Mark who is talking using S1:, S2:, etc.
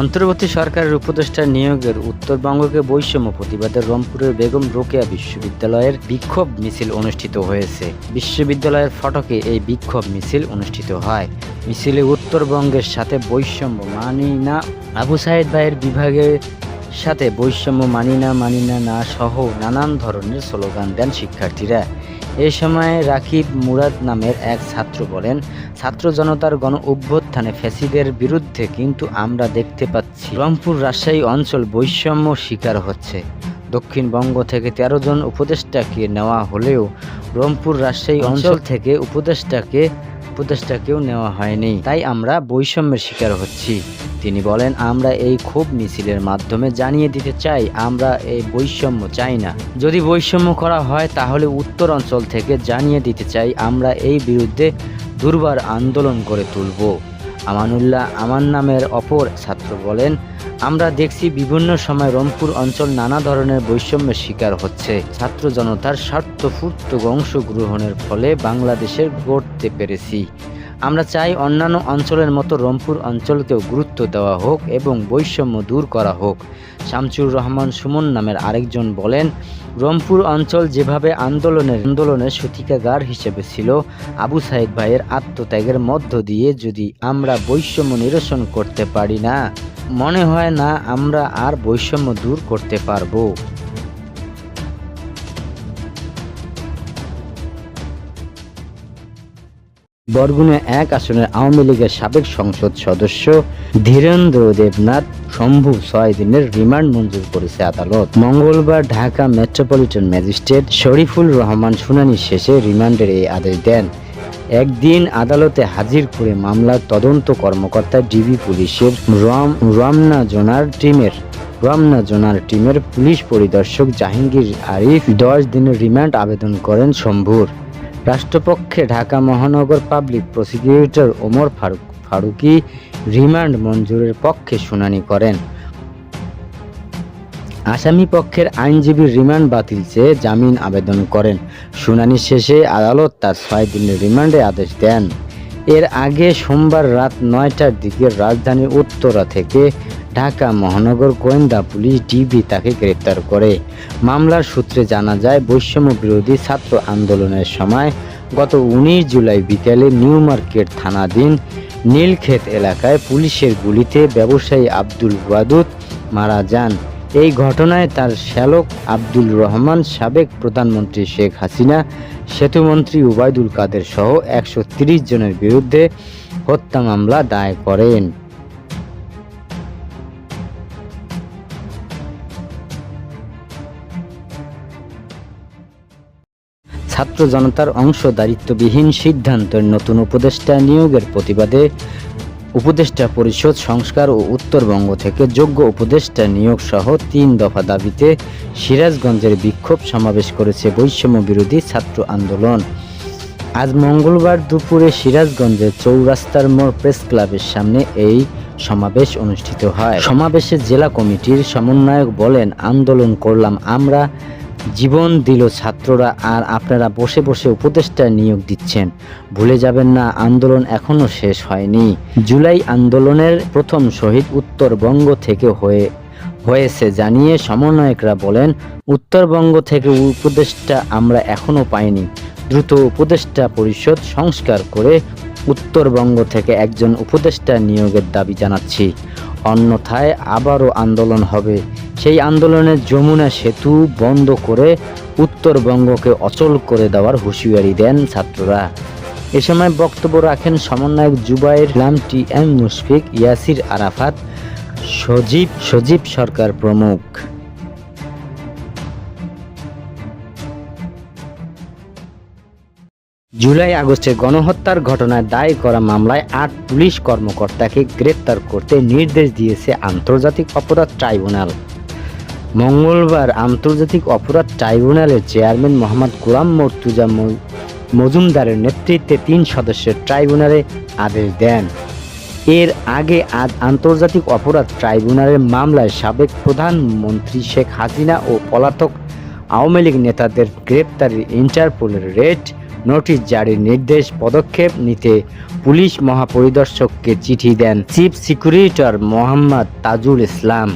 S1: অন্তর্বর্তী সরকারের উপদেষ্টা নিয়োগের উত্তরবঙ্গকে বৈষম্য প্রতিবাদে রংপুরের বেগম রোকেয়া বিশ্ববিদ্যালয়ের বিক্ষোভ মিছিল অনুষ্ঠিত হয়েছে। বিশ্ববিদ্যালয়ের ফটকে এই বিক্ষোভ মিছিল অনুষ্ঠিত হয়। মিছিলে উত্তরবঙ্গের সাথে বৈষম্য মানি না, আবু সাইদ ভাইয়ের বিভাগের সাথে বৈষম্য মানি না মানি না না সহ নানান ধরনের স্লোগান দেন শিক্ষার্থীরা। এ সময় রাকিব মুরাদ নামের এক ছাত্র বলেন ছাত্র জনতার গণ অভ্যুত্থানে ফ্যাসিদের বিরুদ্ধে কিন্তু আমরা দেখতে পাচ্ছি রংপুর রাজশাহী অঞ্চল বৈষম্য শিকার হচ্ছে। দক্ষিণবঙ্গ থেকে তেরো জন উপদেষ্টাকে নেওয়া হলেও রংপুর রাজশাহী অঞ্চল থেকে উপদেষ্টাকে উপদেষ্টাকেও নেওয়া হয়নি। তাই আমরা বৈষম্যের শিকার হচ্ছি। তিনি বলেন, আমরা এই খুব মিছিলের মাধ্যমে জানিয়ে দিতে চাই, আমরা এই বৈষম্য চাই না। যদি বৈষম্য করা হয়, তাহলে উত্তর অঞ্চল থেকে জানিয়ে দিতে চাই, আমরা এই বিরুদ্ধে দুর্বার আন্দোলন করে তুলব। আমানুল্লাহ আমান নামের অপর ছাত্র বলেন, আমরা দেখছি বিভিন্ন সময় রংপুর অঞ্চল নানা ধরনের বৈষম্যের শিকার হচ্ছে। ছাত্র জনতার স্বার্থপূর্ত অংশগ্রহণের ফলে বাংলাদেশের গড়তে পেরেছি। আমরা চাই অন্যান্য অঞ্চলের মতো রংপুর অঞ্চলকেও গুরুত্ব দেওয়া হোক এবং বৈষম্য দূর করা হোক। শামসুর রহমান সুমন নামের আরেকজন বলেন, রংপুর অঞ্চল যেভাবে আন্দোলনের আন্দোলনের সূতিকাগার হিসেবে ছিল, আবু সাইদ ভাইয়ের আত্মত্যাগের মধ্য দিয়ে যদি আমরা বৈষম্য নিরসন করতে পারি না, মনে হয় না আমরা আর বৈষম্য দূর করতে পারব। বরগুনে এক আসনের আওয়ামী লীগের সাবেক সংসদ সদস্য ধীরেন্দ্র দেবনাথ শম্ভু ছয় দিনের রিমান্ড মঞ্জুর করেছে আদালত। মঙ্গলবার ঢাকা মেট্রোপলিটন ম্যাজিস্ট্রেট শরীফুল রহমান শুনানি শেষে রিমান্ডের এই আদেশ দেন। একদিন আদালতে হাজির করে মামলার তদন্ত কর্মকর্তা ডিবি পুলিশের রম রমনা জোনার টিমের রমনা জোনার টিমের পুলিশ পরিদর্শক জাহাঙ্গীর আরিফ দশ দিনের রিমান্ড আবেদন করেন শম্ভুর রাষ্ট্রপক্ষে ঢাকা মহানগর public prosecutor Omar Faruk Faruki remand মঞ্জুরের পক্ষে শুনানি করেন। আসামি পক্ষের আইনজীবী রিমান্ড বাতিল চেয়ে জামিন আবেদন করেন। শুনানি শেষে আদালত তার ছয় দিনের রিমান্ডে আদেশ দেন। এর আগে সোমবার রাত নয়টার দিকে রাজধানীর উত্তরা থেকে ঢাকা মহানগর গোয়েন্দা পুলিশ ডিবি তাকে গ্রেপ্তার করে। মামলার সূত্রে জানা যায় বৈষম্য বিরোধী ছাত্র আন্দোলনের সময় গত উনিশ জুলাই বিকেলে নিউ মার্কেট থানাধীন নীলক্ষেত এলাকায় পুলিশের গুলিতে ব্যবসায়ী আব্দুল ওয়াদুদ মারা যান। এই ঘটনায় তার শ্যালক আব্দুল রহমান, সাবেক প্রধানমন্ত্রী শেখ হাসিনা, সেতুমন্ত্রী উবায়দুল কাদের সহ একশো জনের বিরুদ্ধে হত্যা মামলা দায় করেন। ছাত্র জনতার অংশদারিত্ববিহীন সিদ্ধান্তের নতুন উপদেষ্টা নিয়োগের প্রতিবাদে উপদেষ্টা পরিষদ সংস্কার ও উত্তরবঙ্গ থেকে যোগ্য উপদেষ্টা নিয়োগ সহ তিন দফা দাবিতে সিরাজগঞ্জের বিক্ষোভ সমাবেশ করেছে বৈষম্য বিরোধী ছাত্র আন্দোলন। আজ মঙ্গলবার দুপুরে সিরাজগঞ্জের চৌরাস্তার মোড় প্রেস ক্লাবের সামনে এই সমাবেশ অনুষ্ঠিত হয়। সমাবেশে জেলা কমিটির সমন্বয়ক বলেন, আন্দোলন করলাম আমরা জীবন দিল ছাত্ররা আর আপনারা বসে বসে উপদেষ্টা নিয়োগ দিচ্ছেন। ভুলে যাবেন না, আন্দোলন এখনও শেষ হয়নি। জুলাই আন্দোলনের প্রথম শহীদ উত্তরবঙ্গ থেকে হয়ে, হয়েছে জানিয়ে সমন্বয়করা বলেন, উত্তরবঙ্গ থেকে উপদেষ্টা আমরা এখনও পাইনি। দ্রুত উপদেষ্টা পরিষদ সংস্কার করে উত্তরবঙ্গ থেকে একজন উপদেষ্টা নিয়োগের দাবি জানাচ্ছি। অন্যথায় আবারও আন্দোলন হবে। সেই আন্দোলনে যমুনা সেতু বন্ধ করে উত্তরবঙ্গকে অচল করে দেওয়ার হুঁশিয়ারি দেন ছাত্ররা। এ সময় বক্তব্য রাখেন সমন্বয়ক জুবাইর ইসলাম টি এম মুশফিক, ইয়াসির আরাফাত, সজীব সজীব সরকার প্রমুখ। জুলাই আগস্টে গণহত্যার ঘটনায় দায় করা মামলায় আট পুলিশ কর্মকর্তাকে গ্রেপ্তার করতে নির্দেশ দিয়েছে আন্তর্জাতিক অপরাধ ট্রাইব্যুনাল। মঙ্গলবার আন্তর্জাতিক অপরাধ ট্রাইব্যুনালের চেয়ারম্যান মোহাম্মদ গোলাম মর্তুজা মজুমদারের নেতৃত্বে তিন সদস্যের ট্রাইব্যুনালে আদেশ দেন। এর আগে আজ আন্তর্জাতিক অপরাধ ট্রাইব্যুনালের মামলায় সাবেক প্রধানমন্ত্রী শেখ হাসিনা ও পলাতক আওয়ামী লীগ নেতাদের গ্রেপ্তারে ইন্টারপোলের রেড নোটিশ জারির নির্দেশ পদক্ষেপ নিতে পুলিশ মহাপরিদর্শককে চিঠি দেন চিফ সিকিউরিটর মোহাম্মদ তাজুল ইসলাম।